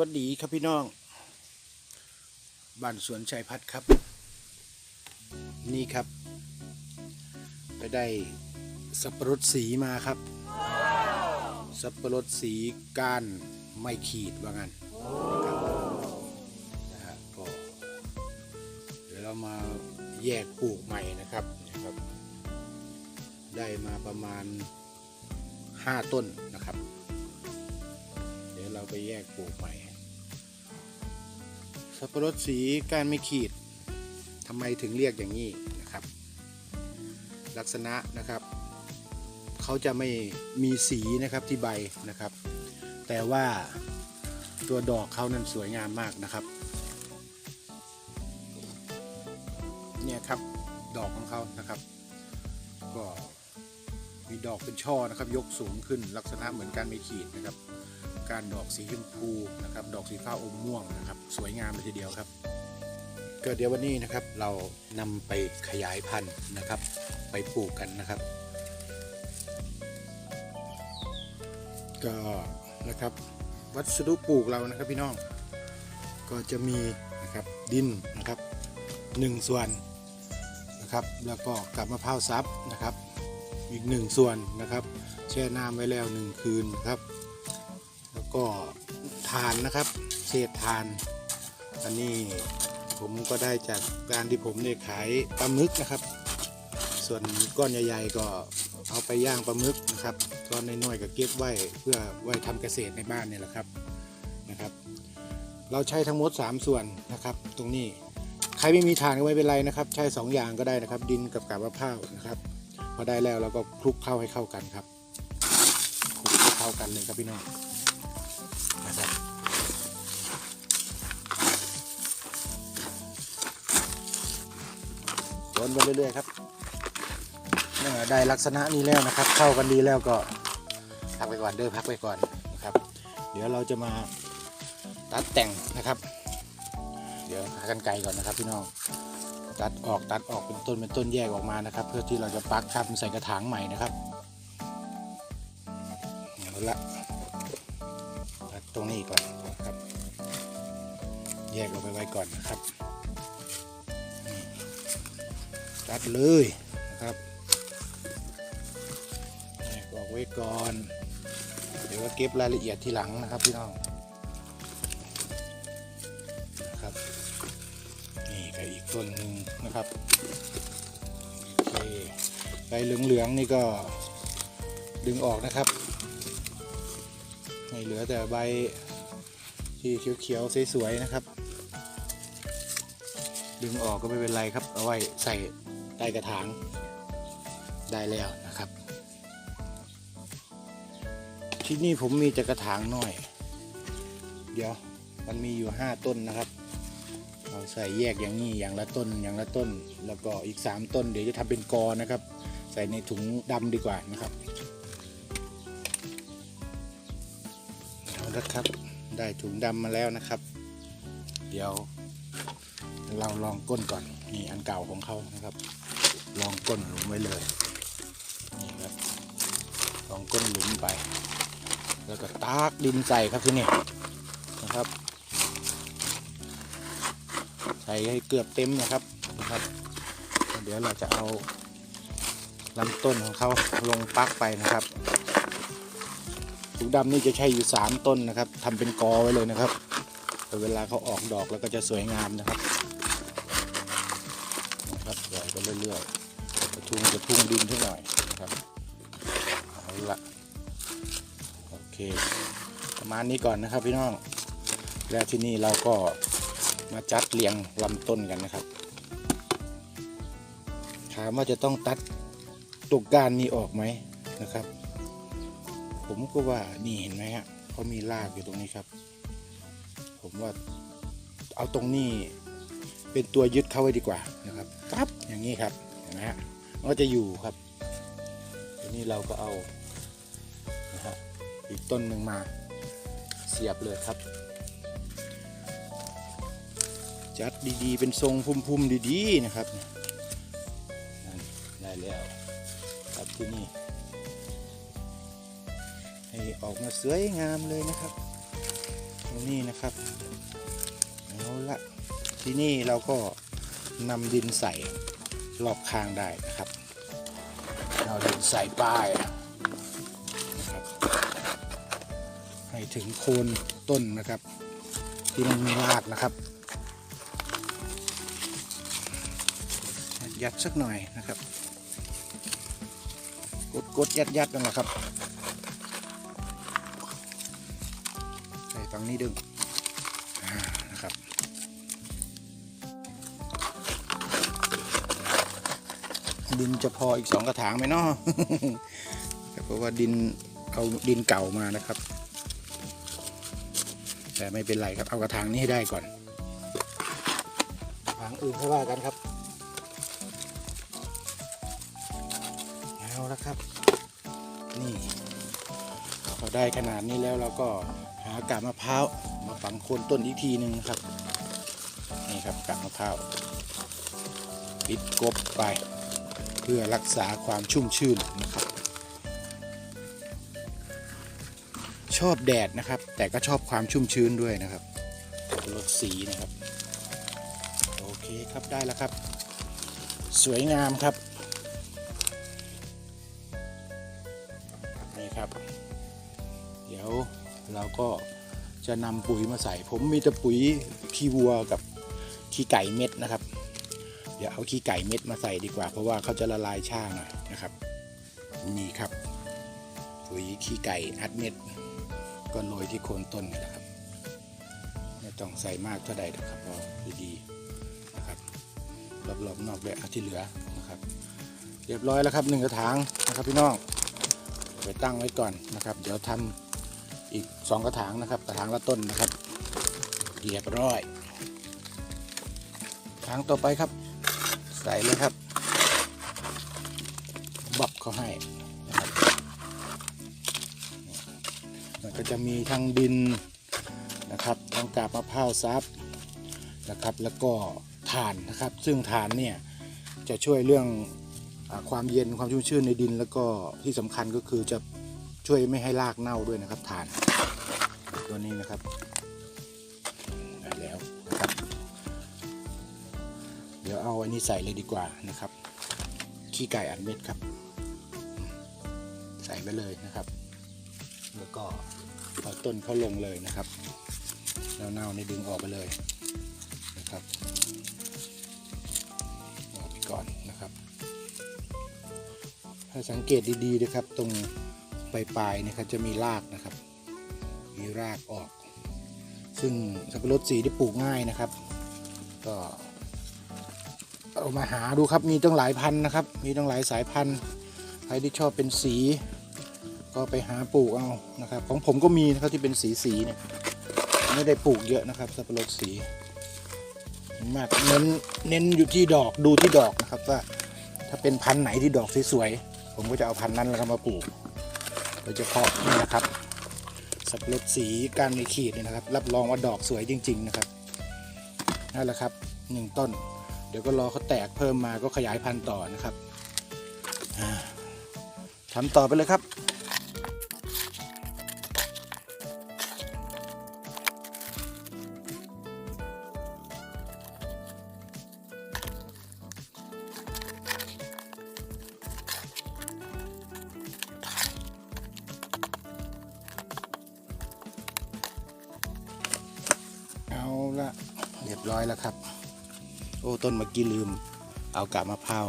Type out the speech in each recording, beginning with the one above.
วัสดีครับพี่น้องบ้านสวนชัยพัฒน์ครับ นี่ครับ ไปได้สับปะรดสีมาครับ สับปะรดสีก้านไม่ขีดว่างั้นนะครับนะฮะก็เดี๋ยวเรามาแยกปลูกใหม่นะครับนะครับ ได้มาประมาณ 5 ต้นนะครับ เราไปแยกปลูกใหม่สับปะรดสีกานไม่ขีดทำไมถึงเรียกอย่างนี้นะครับ ลักษณะนะครับเขาจะไม่มีสีนะครับที่ใบนะครับ แต่ว่าตัวดอกเขานั้นสวยงามมากนะครับเนี่ยครับดอกของเขานะครับ ก็ ดอกเป็นช่อนะครับ ยกสูงขึ้นลักษณะเหมือนการไม่ขีดนะครับ การดอกสีชมพูนะครับ ดอกสีฟ้าอมม่วงนะครับ สวยงามเลยทีเดียวครับ ก็เดี๋ยววันนี้นะครับเรานำไปขยายพันธุ์นะครับ ไปปลูกกันนะครับ ก็นะครับวัสดุปลูกเรานะครับพี่น้อง ก็จะมีนะครับดินนะครับหนึ่งส่วนนะครับ แล้วก็กับมะพร้าวซับนะครับ อีกหนึ่งส่วนนะครับ แช่น้ำไว้แล้วหนึ่งคืนครับ แล้วก็ทานนะครับ เศษทาน อันนี้ผมก็ได้จากการที่ผมเนี่ยขายปลาหมึกนะครับ ส่วนก้อนใหญ่ๆก็เอาไปย่างปลาหมึกนะครับก้อนน้อยๆก็เก็บไว้เพื่อไว้ทำเกษตรในบ้านเนี่ยแหละครับนะครับ เราใช้ทั้งหมด 3 ส่วนนะครับ ตรงนี้ใครไม่มีถ่านก็ไม่เป็นไรนะครับ ใช้2อย่างก็ได้นะครับ ดินกับกาบมะพร้าวนะครับ พอได้แล้วเราก็คลุกเข้าให้เข้ากันครับคลุกให้เข้ากันเลยครับพี่น้องนะครับวนไปเรื่อยๆครับเมื่อได้ลักษณะนี้แล้วนะครับ เข้ากันดีแล้วก็พักไปก่อนเด้อพักไปก่อนนะครับ เดี๋ยวเราจะมาตัดแต่งนะครับ เดี๋ยวหากันไกลก่อนนะครับพี่น้อง ตัดออกตัดออกเป็นต้นเป็นต้นแยกออกมานะครับ เพื่อที่เราจะปักครับใส่กระถางใหม่นะครับเอาละตัดตรงนี้ก่อนนะครับ แยกออกไปไว้ก่อนนะครับตัดเลยนะครับแยกออกไว้ก่อน เดี๋ยวก็เก็บรายละเอียดทีหลังนะครับพี่น้อง นี่ก็อีกต้นหนึ่งนะครับโอเคใบเหลืองๆนี่ก็ดึงออกนะครับให้เหลือแต่ใบที่เขียวๆสวยๆนะครับ ดึงออกก็ไม่เป็นไรครับ เอาไว้ใส่ใต้กระถางได้แล้วนะครับ ที่นี่ผมมีแต่กระถางน้อย เดี๋ยวมันมีอยู่ 5 ต้นนะครับ เราใส่แยกอย่างนี้อย่างละต้นอย่างละต้น แล้วก็อีก 3 ต้นเดี๋ยวจะทำเป็นกอนะครับ ใส่ในถุงดำดีกว่านะครับเอาละครับได้ถุงดำมาแล้วนะครับ เดี๋ยว เราลองก้นก่อนนี่อันเก่าของเขานะครับ ลองก้นหลุมไว้เลยนี่ครับลองก้นหลุมไป แล้วก็ตากดินใส่ครับที่นี่นะครับ ส่ให้เกือบเต็มนะครับนะครับ เดี๋ยวเราจะเอาลำต้นของเขาลงปักไปนะครับถุงดำนี่จะใช้อยู่ 3 ต้นนะครับทำเป็นกอไว้เลยนะครับเวลาเขาออกดอกแล้วก็จะสวยงามนะครับนะครับใส่ไปเรื่อยๆกระทุงกระทุ่งดินเท่าหน่อยนะครับเอาละโอเค ประมาณนี้ก่อนนะครับพี่น้อง แล้วที่นี่เราก็ มาจัดเรียงลำต้นกันนะครับ ถามว่าจะต้องตัดตุกก้านนี้ออกไหมนะครับ ผมก็ว่านี่เห็นไหมฮะเขามีรากอยู่ตรงนี้ครับ ผมว่าเอาตรงนี้เป็นตัวยึดเข้าไว้ดีกว่านะครับครับอย่างนี้ครับเห็นไหมฮะมันก็จะอยู่ครับทีนี้เราก็เอานะฮะอีกต้นหนึ่งมาเสียบเลยครับ จัดดีๆ เป็นทรงพุ่มๆดีๆนะครับนั่นได้แล้วครับที่นี่ให้ออกมาสวยงามเลยนะครับ ตรงนี้นะครับเอาละที่นี่เราก็นำดินใส่รอบข้างได้นะครับเอาดินใส่ป้ายนะครับให้ถึงโคนต้นนะครับ ที่มันมีรากนะครับ ยัดสักหน่อยนะครับ กดกดยัดยัดนั่นแหละครับใส่ฝั่งนี้ดึงนะครับดินจะพออีกสองกระถางไหมเนาะเพราะว่าดินเอาดินเก่ามานะครับ แต่ไม่เป็นไรครับเอากระถางนี้ให้ได้ก่อนกระถางอื่นค่อยว่ากันครับ ได้ขนาดนี้แล้วเราก็หากาบมะพร้าวมาฝังโคนต้นอีกทีหนึ่งครับ นี่ครับกาบมะพร้าวปิดกบไป เพื่อรักษาความชุ่มชื่นนะครับ ชอบแดดนะครับ แต่ก็ชอบความชุ่มชื้นด้วยนะครับลดสีนะครับ โอเคครับได้แล้วครับ สวยงามครับนี่ครับ ดี๋ยวเราก็จะนำปุ๋ยมาใส่ ผมมีแต่ปุ๋ยขี้วัวกับขี้ไก่เม็ดนะครับ เดี๋ยวเอาขี้ไก่เม็ดมาใส่ดีกว่า เพราะว่าเขาจะละลายช้าหน่อยนะครับ นี่ครับ ปุ๋ยขี้ไก่อัดเม็ด ก็โรยที่โคนต้นนี่แหละครับ ไม่ต้องใส่มากเท่าใดนะครับพอดีๆนะครับรอบๆนอกเลยเอาที่เหลือนะครับ เรียบร้อยแล้วครับหนึ่งกระถางนะครับพี่น้องไปตั้งไว้ก่อนนะครับ เดี๋ยวทำ อีกสองกระถางนะครับ กระถางละต้นนะครับเรียบร้อยถางต่อไปครับ ใส่เลยครับบับเขาให้นะครับมันก็จะมีทั้งดินนะครับทั้งกาบมะพร้าวซับนะครับแล้วก็ถ่านนะครับ ซึ่งถ่านเนี่ยจะช่วยเรื่องอความเย็นความชุ่มชื้นในดิน แล้วก็ที่สำคัญก็คือจะ ช่วยไม่ให้รากเน่าด้วยนะครับฐานตัวนี้นะครับได้แล้วนะครับ เดี๋ยวเอาอันนี้ใส่เลยดีกว่านะครับ ขี้ไก่อัดเม็ดครับ ใส่ไปเลยนะครับ แล้วก็เอาต้นเขาลงเลยนะครับแล้วเน่าในดึงออกไปเลยนะครับออกไปก่อนนะครับ ถ้าสังเกตดีๆนะครับตรง ปลายๆนะครับจะมีรากนะครับ มีรากออก ซึ่งสับปะรดสีที่ปลูกง่ายนะครับ ก็เอามาหาดูครับมีตั้งหลายพันธุ์นะครับ มีตั้งหลายสายพันธุ์ใครที่ชอบเป็นสี ก็ไปหาปลูกเอานะครับ ของผมก็มีนะครับที่เป็นสีสีเนี่ยไม่ได้ปลูกเยอะนะครับสับปะรดสีมากเน้นเน้นอยู่ที่ดอกดูที่ดอกนะครับว่าถ้าเป็นพันธุ์ไหนที่ดอกสวยๆผมก็จะเอาพันธุ์นั้นแล้วก็มาปลูก โดยเฉพาะนี่นะครับสับลดสีการในขีดเนี่ยนะครับ รับรองว่าดอกสวยจริง ๆ นะครับนั่นแหละครับหนึ่งต้น เดี๋ยวก็รอเขาแตกเพิ่มมาก็ขยายพันธุ์ต่อนะครับอ่าทำต่อไปเลยครับ ร้อยแล้วครับ โอ้ต้นเมื่อกี้ลืม เอากาบมะพร้าว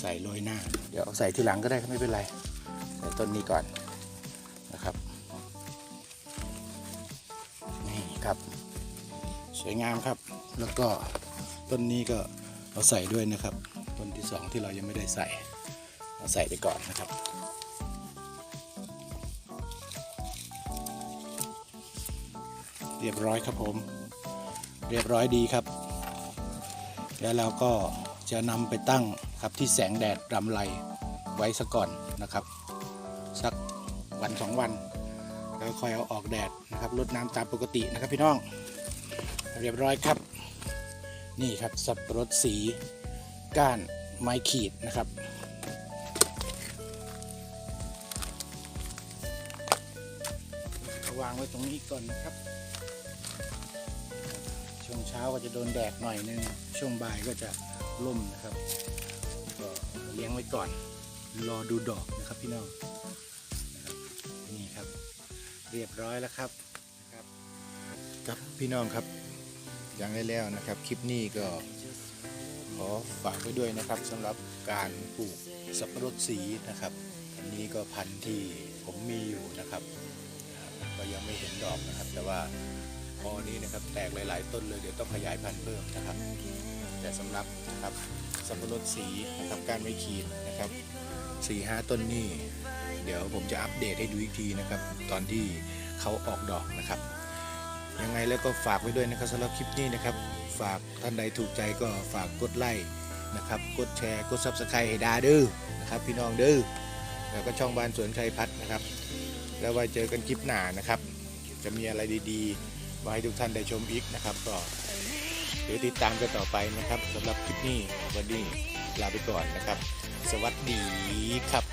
ใส่โรยหน้า เดี๋ยวเอาใส่ทีหลังก็ได้ไม่เป็นไร ใส่ต้นนี้ก่อนนะครับนี่ครับสวยงามครับ แล้วก็ต้นนี้ก็เอาใส่ด้วยนะครับ ต้นที่สองที่เรายังไม่ได้ใส่เอาใส่ไปก่อนนะครับเรียบร้อยครับผม เรียบร้อยดีครับ แล้วเราก็จะนำไปตั้งครับที่แสงแดดรำไรไว้ซะก่อนนะครับ สักวันสองวัน แล้วค่อยเอาออกแดดนะครับรดน้ำตามปกตินะครับพี่น้อง เรียบร้อยครับ นี่ครับสับปะรดสีก้านไม้ขีดนะครับวางางไว้ตรงนี้ก่อนนะครับ ช่วงเช้าก็จะโดนแดดหน่อยนึง ช่วงบ่ายก็จะร่มนะครับ ก็เลี้ยงไว้ก่อน รอดูดอกนะครับพี่น้องนะครับนี่ครับ เรียบร้อยแล้วครับนะครับ ครับพี่น้องครับยังได้แล้วนะครับ คลิปนี้ก็ขอฝากไว้ด้วยนะครับสำหรับการปลูกสับปะรดสีนะครับ อันนี้ก็พันธุ์ที่ผมมีอยู่นะครับ ก็ยังไม่เห็นดอกนะครับ แต่ว่า อนี้นะครับ แตกหลาย ๆ ต้นเลยเดี๋ยวต้องขยายพันธุ์เพิ่มนะครับ แต่สำหรับนะครับสับปะรดสีนะครับการไม่ขีดนะครับสี่ห้าต้นนี่เดี๋ยวผมจะอัปเดตให้ดูอีกทีนะครับ ตอนที่เขาออกดอกนะครับ ยังไงแล้วก็ฝากไว้ด้วยนะครับสำหรับคลิปนี้นะครับ ฝากท่านใดถูกใจก็ฝากกดไลค์นะครับ กดแชร์กดซับสไครต์ให้ดาเด้อนะครับ พี่น้องเด้อแล้วก็ช่องบ้านสวนชัยพัฒน์นะครับ แล้วไว้เจอกันคลิปหน้านะครับ จะมีอะไรดี ๆ มาให้ทุกท่านได้ชมอีกนะครับก็เดี๋ยวติดตามกันต่อไปนะครับสำหรับคลิปนี้วันนี้ลาไปก่อนนะครับ สวัสดีครับ